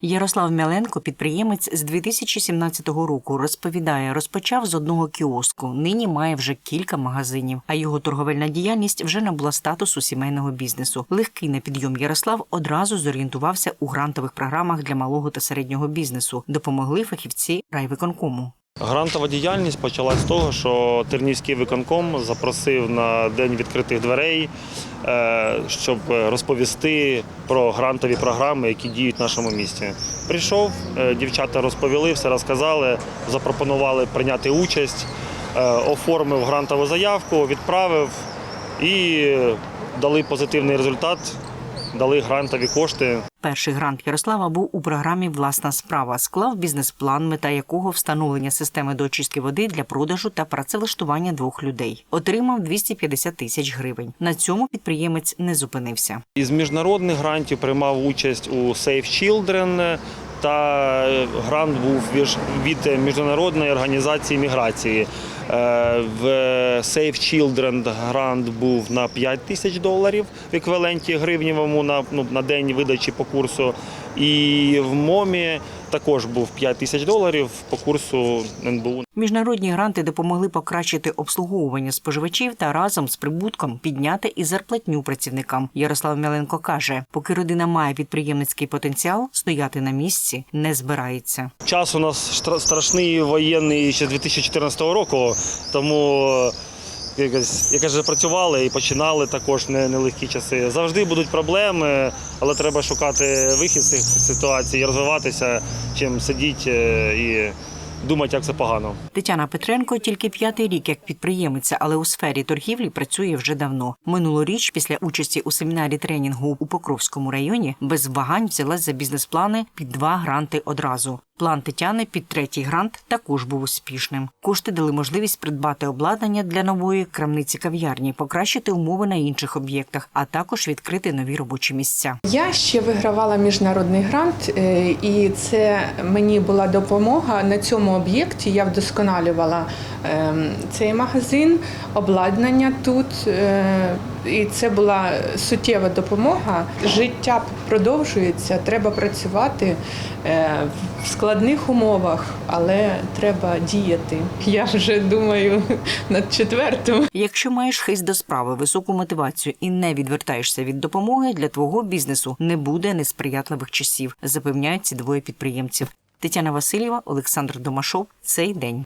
Ярослав Мяленко, підприємець з 2017 року, розповідає, розпочав з одного кіоску. Нині має вже кілька магазинів, а його торговельна діяльність вже набула статусу сімейного бізнесу. Легкий на підйом Ярослав одразу зорієнтувався у грантових програмах для малого та середнього бізнесу. Допомогли фахівці райвиконкому. Грантова діяльність почалась з того, що Тернівський виконком запросив на день відкритих дверей, е, щоб розповісти про грантові програми, які діють в нашому місті. Прийшов, е, дівчата розповіли, все розказали, запропонували прийняти участь, е, оформив грантову заявку, відправив і дали позитивний результат, дали грантові кошти. Перший грант Ярослава був у програмі Власна справа. Склав бізнес-план, мета якого встановлення системи дочистки води для продажу та працевлаштування двох людей. Отримав 250 тисяч гривень. На цьому підприємець не зупинився. Із міжнародних грантів приймав участь у Save Children та грант був від- від міжнародної організації міграції. Е, В Save Children грант був на 5 тисяч доларів в еквіваленті гривнівому на, ну, на день видачі по курсу. І в МОМі також був 5 тисяч доларів по курсу НБУ. Міжнародні гранти допомогли покращити обслуговування споживачів та разом з прибутком підняти і зарплатню працівникам. Ярослав Мяленко каже, поки родина має підприємницький потенціал, стояти на місці не збирається. Час у нас страшний воєнний ще з 2014 року, тому якось, як вже працювали і починали також не- нелегкі часи. Завжди будуть проблеми, але треба шукати вихід з цих ситуацій, і розвиватися, чим сидіти е, і думати, як це погано. Тетяна Петренко тільки п'ятий рік як підприємиця, але у сфері торгівлі працює вже давно. Минулоріч, після участі у семінарі тренінгу у Покровському районі, без вагань взялась за бізнес-плани під два гранти одразу. План Тетяни під третій грант також був успішним. Кошти дали можливість придбати обладнання для нової крамниці кав'ярні, покращити умови на інших об'єктах, а також відкрити нові робочі місця. Я ще вигравала міжнародний грант, е, і це мені була допомога на цьому об'єкті. Я вдосконалювала ем, цей магазин, обладнання тут. І це була суттєва допомога. Життя продовжується, треба працювати е, в складних умовах, але треба діяти. Я вже думаю над четвертим. Якщо маєш хист до справи, високу мотивацію і не відвертаєшся від допомоги, для твого бізнесу не буде несприятливих часів, запевняють ці двоє підприємців. Тетяна Васильєва, Олександр Домашов. Цей день.